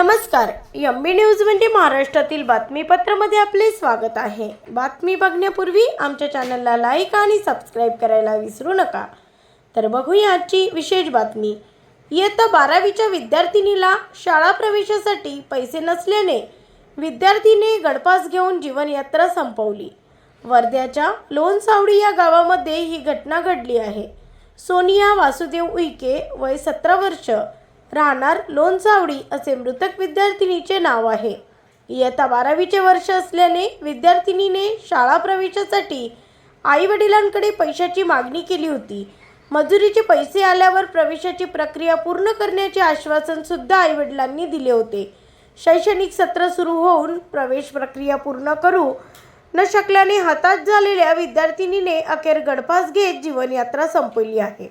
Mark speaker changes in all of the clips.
Speaker 1: नमस्कार M news म्हणजे महाराष्ट्रातील बातमीपत्रामध्ये आपले स्वागत आहे. बातमी बघण्यापूर्वी आमच्या चॅनलला लाईक आणि सबस्क्राईब करायला विसरू नका. तर बघूया आजची विशेष बातमी. इयत्ता बारावीच्या विद्यार्थिनीला शाळा प्रवेशासाठी पैसे नसल्याने विद्यार्थीने गडपास घेऊन जीवनयात्रा संपवली. वर्ध्याच्या लोणसावडी या गावामध्ये ही घटना घडली आहे. सोनिया वासुदेव उईके वय सतरा वर्ष राहणार लोणचावडी असे मृतक विद्यार्थिनीचे नाव आहे. इयत्ता बारावीचे वर्ष असल्याने विद्यार्थिनीने शाळा प्रवेशासाठी आई वडिलांकडे पैशाची मागणी केली होती. मजुरीचे पैसे आल्यावर प्रवेशाची प्रक्रिया पूर्ण करण्याचे आश्वासन सुद्धा आई वडिलांनी दिले होते. शैक्षणिक सत्र सुरू होऊन प्रवेश प्रक्रिया पूर्ण करू न शकल्याने हताश झालेल्या विद्यार्थिनीने अखेर गडपास घेत जीवनयात्रा संपवली आहे.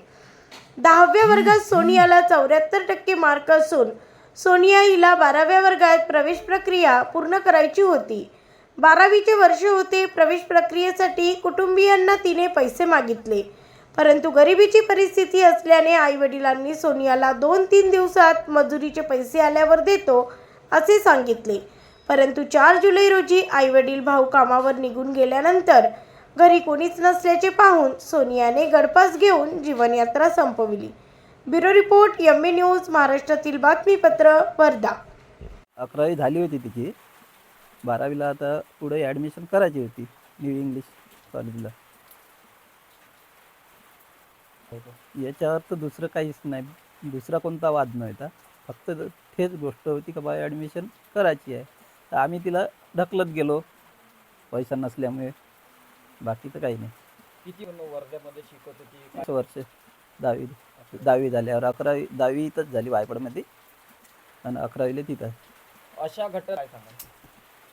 Speaker 1: दहाव्या वर्गात सोनियाला चौऱ्याहत्तर टक्के मार्क असून सोनिया हिला बाराव्या वर्गात प्रवेश प्रक्रिया पूर्ण करायची होती. बारावीचे वर्ष होते प्रवेश प्रक्रियेसाठी कुटुंबियांना तिने पैसे मागितले. परंतु गरिबीची परिस्थिती असल्याने आईवडिलांनी सोनियाला दोन तीन दिवसात मजुरीचे पैसे आल्यावर देतो असे सांगितले. परंतु चार जुलै रोजी आईवडील भाऊ कामावर निघून गेल्यानंतर घरी कोणीच नसल्याचे पाहून सोनियाने गडपास घेऊन जीवनयात्रा संपविली. Bureau report M B news महाराष्ट्रातील बातमीपत्र वर्धा.
Speaker 2: अकरावी झाली होती तिची. बारावीला आता पुढे ॲडमिशन करायची होती न्यू इंग्लिश कॉलेजला याच्यावर तर दुसरं काहीच नाही. दुसरा कोणता वाद नव्हता फक्त तेच गोष्ट होती का बा ॲडमिशन करायची आहे. तर आम्ही तिला ढकलत गेलो. पैसा नसल्यामुळे. बाकी तर काही नाही.
Speaker 3: किती वर्ध्यामध्ये शिकत होती?
Speaker 2: पाच वर्ष दहावी. दहावी झाल्यावर अकरावी दहावी इथंच झाली वायपडमध्ये आणि अकरावीला तिथं
Speaker 3: अशा घटना काय सांगा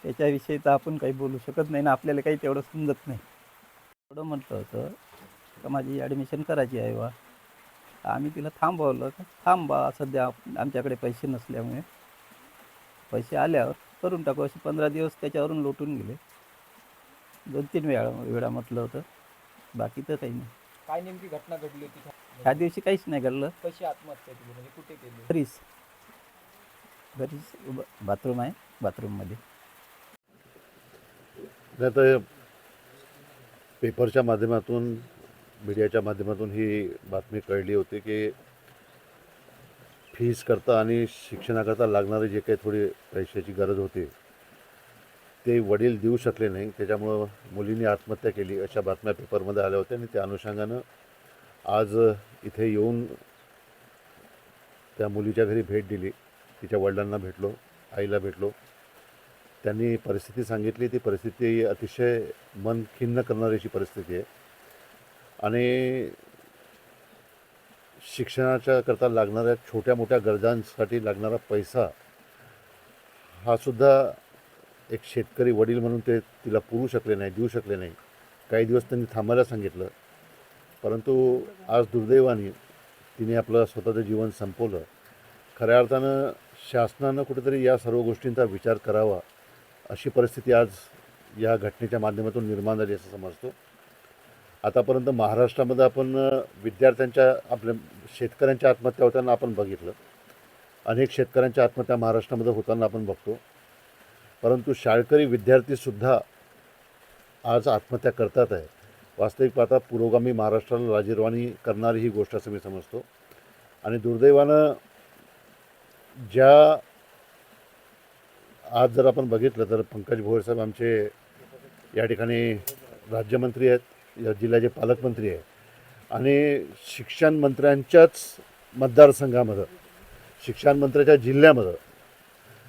Speaker 2: त्याच्याविषयी तर आपण काही बोलू शकत नाही ना आपल्याला काही तेवढं समजत नाही. एवढं म्हटलं होतं का माझी ॲडमिशन करायची आहे बा आम्ही तिला थांबवलं का? थांबा सध्या आमच्याकडे पैसे नसल्यामुळे. पैसे आल्यावर करून टाकू. असे पंधरा दिवस त्याच्यावरून लोटून गेले. दोन तीन वेळा वेळा म्हटलं होतं. बाकी तर काही नाही.
Speaker 3: काय नेमकी घटना घडली होती?
Speaker 2: ह्या दिवशी काहीच नाही घडलं.
Speaker 3: कशी आत्महत्या केली? म्हणजे कुठे केली?
Speaker 2: घरीच. घरीच बाथरूम आहे बाथरूममध्ये.
Speaker 4: नाही तर पेपरच्या माध्यमातून मीडियाच्या माध्यमातून ही बातमी कळली होती की फीस करता आणि शिक्षणाकरता लागणारी जे काही थोडी पैशाची गरज होती ते वडील देऊ शकले नाही. त्याच्यामुळं मुलींनी आत्महत्या केली अशा बातम्या पेपरमध्ये आल्या होत्या आणि त्या अनुषंगानं आज इथे येऊन त्या मुलीच्या घरी भेट दिली. तिच्या वडिलांना भेटलो आईला भेटलो. त्यांनी परिस्थिती सांगितली. ती परिस्थिती अतिशय मन खिन्न करणारी अशी परिस्थिती आहे. आणि शिक्षणाच्या करता लागणाऱ्या छोट्या मोठ्या गरजांसाठी लागणारा पैसा हा सुद्धा एक शेतकरी वडील म्हणून ते तिला पुरू शकले नाही देऊ शकले नाही. काही दिवस त्यांनी थांबायला सांगितलं. परंतु आज दुर्दैवाने तिने आपलं स्वतःचं जीवन संपवलं. खऱ्या अर्थानं शासनानं कुठेतरी या सर्व गोष्टींचा विचार करावा अशी परिस्थिती आज या घटनेच्या माध्यमातून निर्माण झाली असं समजतो. आतापर्यंत महाराष्ट्रामध्ये आपण विद्यार्थ्यांच्या आपल्या शेतकऱ्यांच्या आत्महत्या होताना आपण बघितलं. अनेक शेतकऱ्यांच्या आत्महत्या महाराष्ट्रामध्ये होताना आपण बघतो. परंतु शाळकरी विद्यार्थीसुद्धा आज आत्महत्या करतात आहे वास्तविक पाहता पुरोगामी महाराष्ट्राला राजीरवाणी करणारी ही गोष्ट असं मी समजतो. आणि दुर्दैवानं ज्या आज जर आपण बघितलं तर पंकज भोयर साहेब आमचे या ठिकाणी राज्यमंत्री आहेत या जिल्ह्याचे पालकमंत्री आहेत. आणि शिक्षण मंत्र्यांच्याच मतदारसंघामध्ये शिक्षण मंत्र्याच्या जिल्ह्यामध्ये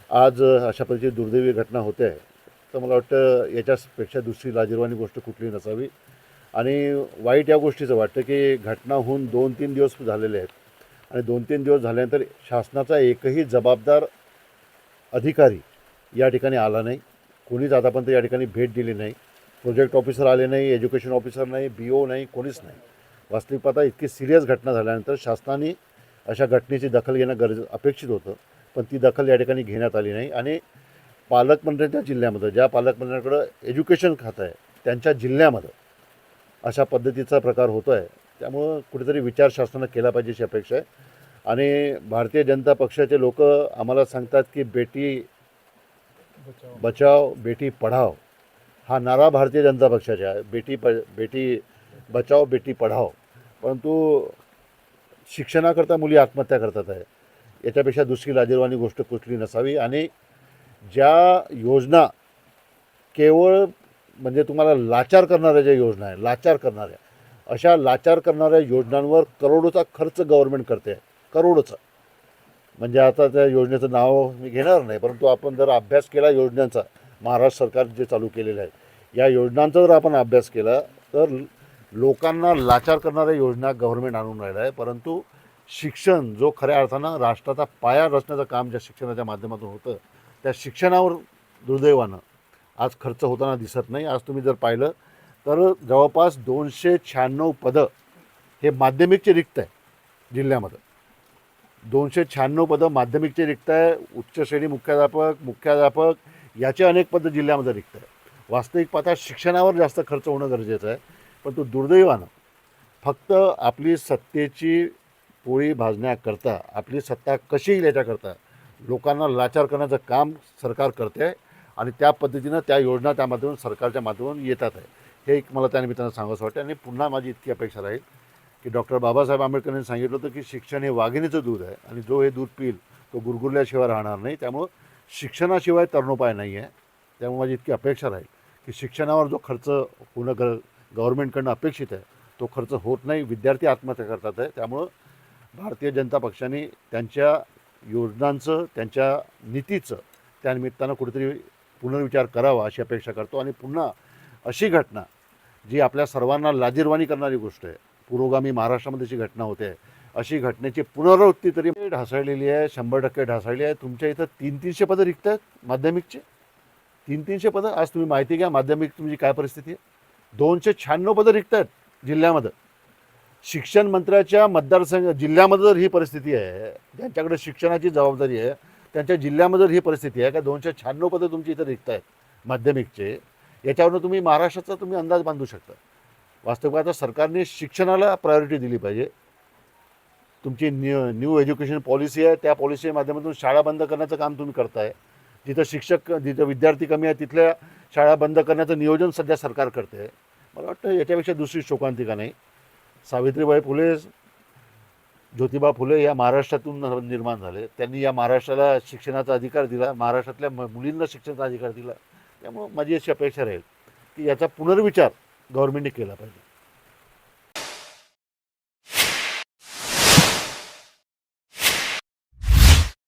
Speaker 4: आज अशा पद्धतीची दुर्दैवी घटना होते आहे. तर मला वाटतं याच्यापेक्षा दुसरी लाजीरवाणी गोष्ट कुठली नसावी. आणि वाईट या गोष्टीचं वाटतं की घटना होऊन दोन तीन दिवस झालेले आहेत. आणि दोन तीन दिवस झाल्यानंतर शासनाचा एकही जबाबदार अधिकारी या ठिकाणी आला नाही. कोणीच आतापर्यंत या ठिकाणी भेट दिली नाही. प्रोजेक्ट ऑफिसर आले नाही एज्युकेशन ऑफिसर नाही बी ओ नाही कोणीच नाही. वास्तविक पाहता इतकी सिरियस घटना झाल्यानंतर शासनाने अशा घटनेची दखल घेणं गरज अपेक्षित होतं. पण ती दखल या ठिकाणी घेण्यात आली नाही. आणि पालकमंत्र्यांच्या जिल्ह्यामध्ये ज्या पालकमंत्र्यांकडं एज्युकेशन खातं आहे त्यांच्या जिल्ह्यामध्ये अशा पद्धतीचा प्रकार होतो आहे त्यामुळं कुठेतरी विचार शासनानं केला पाहिजे अशी अपेक्षा आहे. आणि भारतीय जनता पक्षाचे लोक आम्हाला सांगतात की बेटी बचाव बेटी पढाव हा नारा भारतीय जनता पक्षाचा आहे. बेटी प बेटी बचाव बेटी पढाव. परंतु शिक्षणाकरता मुली आत्महत्या करतात आहे. याच्यापेक्षा दुसरी लाजीरवाणी गोष्ट कुठली नसावी. आणि ज्या योजना केवळ म्हणजे तुम्हाला लाचार करणाऱ्या ज्या योजना आहे लाचार करणाऱ्या अशा लाचार करणाऱ्या योजनांवर करोडोचा खर्च गव्हर्नमेंट करते. करोडोचा. म्हणजे आता त्या योजनेचं नाव मी घेणार नाही परंतु आपण जर अभ्यास केला योजनांचा महाराष्ट्र सरकार जे चालू केलेले आहे या योजनांचा जर आपण अभ्यास केला तर लोकांना लाचार करणाऱ्या योजना गव्हर्नमेंट आणून राहिला आहे परंतु शिक्षण जो खऱ्या अर्थानं राष्ट्राचा पाया रचण्याचं काम ज्या शिक्षणाच्या माध्यमातून होतं त्या शिक्षणावर दुर्दैवानं आज खर्च होताना दिसत नाही. आज तुम्ही जर पाहिलं तर जवळपास दोनशे शहाण्णव पदं हे माध्यमिकचे रिक्त आहे जिल्ह्यामध्ये. दोनशे शहाण्णव पदं माध्यमिकचे रिक्त आहे उच्च श्रेणी मुख्याध्यापक मुख्याध्यापक याचे अनेक पदं जिल्ह्यामध्ये रिक्त आहे. वास्तविक पाहता शिक्षणावर जास्त खर्च होणं गरजेचं आहे पण तो दुर्दैवानं फक्त आपली सत्तेची पोळी भाजण्याकरता आपली सत्ता कशी येईल याच्याकरता लोकांना लाचार करण्याचं काम सरकार करते आहे आणि त्या पद्धतीनं त्या योजना त्या माध्यमातून सरकारच्या माध्यमातून येतात आहे. हे एक मला त्या निमित्तानं सांगावंसं वाटतं. आणि पुन्हा माझी इतकी अपेक्षा राहील की डॉक्टर बाबासाहेब आंबेडकरांनी सांगितलं होतं की शिक्षण हे वाघिणीचं दूध आहे आणि जो हे दूध पिईल तो गुरगुरल्याशिवाय राहणार नाही. त्यामुळं शिक्षणाशिवाय तरणोपाय नाही आहे. त्यामुळे माझी इतकी अपेक्षा राहील की शिक्षणावर जो खर्च होणं ग गव्हर्नमेंटकडनं अपेक्षित आहे तो खर्च होत नाही. विद्यार्थी आत्महत्या करतात आहे. त्यामुळं भारतीय जनता पक्षाने त्यांच्या योजनांचं त्यांच्या नीतीचं त्यानिमित्तानं कुठेतरी पुनर्विचार करावा अशी अपेक्षा करतो. आणि पुन्हा अशी घटना जी आपल्या सर्वांना लाजीरवाणी करणारी गोष्ट आहे पुरोगामी महाराष्ट्रामध्ये जी घटना होते अशी घटनेची पुनरावृत्ती तरी ढासळलेली आहे शंभर टक्के ढासळली आहे. तुमच्या इथं तीन तीनशे पदं रिक्त आहेत माध्यमिकचे. तीन तीनशे पदं आज तुम्ही माहिती घ्या माध्यमिक तुमची काय परिस्थिती आहे? दोनशे शहाण्णव पदं रिक्त आहेत जिल्ह्यामध्ये. शिक्षण मंत्र्याच्या मतदारसंघ जिल्ह्यामध्ये जर ही परिस्थिती आहे ज्यांच्याकडे शिक्षणाची जबाबदारी आहे त्यांच्या जिल्ह्यामध्ये जर ही परिस्थिती आहे का दोनशे शहाण्णव पदं तुमची इथं रिक्त आहेत माध्यमिकचे याच्यावरनं तुम्ही महाराष्ट्राचा तुम्ही अंदाज बांधू शकता. वास्तविक आता सरकारने शिक्षणाला प्रायोरिटी दिली पाहिजे. तुमची न्यू न्यू एज्युकेशन पॉलिसी आहे त्या पॉलिसी माध्यमातून शाळा बंद करण्याचं काम तुम्ही करताय. जिथं शिक्षक जिथं विद्यार्थी कमी आहे तिथल्या शाळा बंद करण्याचं नियोजन सध्या सरकार करते आहे मला वाटतं याच्यापेक्षा दुसरी शोकांतिका नाही. सावित्रीबाई फुले ज्योतिबा फुले या महाराष्ट्रातून निर्माण झाले. त्यांनी या महाराष्ट्राला शिक्षणाचा अधिकार दिला महाराष्ट्रातल्या मुलींना शिक्षणाचा अधिकार दिला. त्यामुळं माझी अशी अपेक्षा राहील की याचा पुनर्विचार गव्हर्मेंटने केला पाहिजे.